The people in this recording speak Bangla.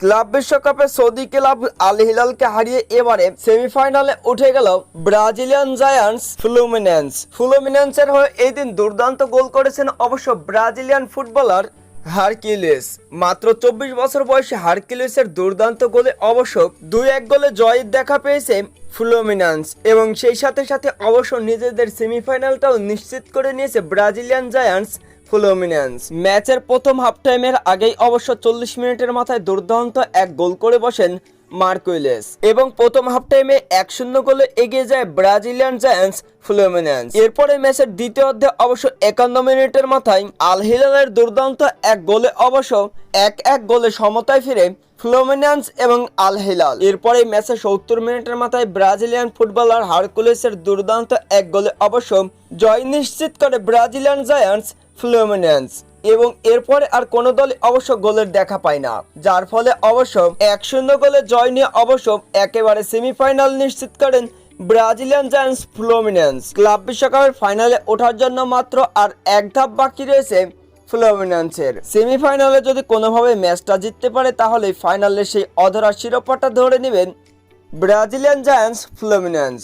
ক্লাব বিশ্বকাপে সৌদি ক্লাব আল হিলালকে হারিয়ে এবারে সেমিফাইনালে উঠে গেল ব্রাজিলিয়ান জায়ান্টস ফ্লুমিনেন্স। ফ্লুমিনেন্সের হয়ে এই দিন দুর্দান্ত গোল করেছেন অবশ্য ব্রাজিলিয়ান ফুটবলার হারকিলিস মাত্র চব্বিশ বছর বয়সে হারকিলিসের দুর্দান্ত গোলে অবশ্য দুই এক গোলে জয়ের দেখা পেয়েছে ফ্লুমিনান্স এবং সেই সাথে সাথে অবশ্য নিজেদের সেমিফাইনালটাও নিশ্চিত করে নিয়েছে ব্রাজিলিয়ান জায়ান্টস ফ্লুমিনেন্স। ম্যাচের প্রথম হাফ টাইমের আগেই অবশ্য চল্লিশ মিনিটের মাথায় দুর্দান্ত এক গোল করে বসেন মার্কুইলেস। এবং প্রথম হাফ টাইমে এক শূন্য গোলে এগিয়ে যায় ব্রাজিলিয়ান জায়ান্টস ফ্লুমিনেন্স। এরপরে ম্যাচের দ্বিতীয় অর্ধে অবশ্য একান্ন মিনিটের মাথায় আল হিলালের দুর্দান্ত এক গোলে অবশ্য এক এক গোলে সমতায় ফিরে ফ্লোমিনান্স এবং আল হিলাল এরপরে ম্যাচের সত্তর মিনিটের মাথায় ব্রাজিলিয়ান ফুটবলার হারকুলেসের দুর্দান্ত এক গোলে অবশ্য জয় নিশ্চিত করে ব্রাজিলিয়ান জায়ান্টস ফ্লুমিনেন্স। এবং এরপরে আর কোনো দলই অবশ্য গোলের দেখা পায় না। যার ফলে অবশ্য এক শূন্য গোলে জয় নিয়ে অবশ্য একেবারে সেমিফাইনাল নিশ্চিত করেন ব্রাজিলিয়ান জায়ান্টস ফ্লোমিনেন্স। ক্লাব বিশ্বকাপের ফাইনালে ওঠার জন্য মাত্র আর এক ধাপ বাকি রয়েছে ফ্লোমিনেন্সের। সেমিফাইনালে যদি কোনোভাবে ম্যাচটা জিততে পারে, তাহলে ফাইনালে সেই অধরা শিরোপাটা ধরে নেবেন ব্রাজিলিয়ান জায়ান্টস ফ্লোমিনেন্স।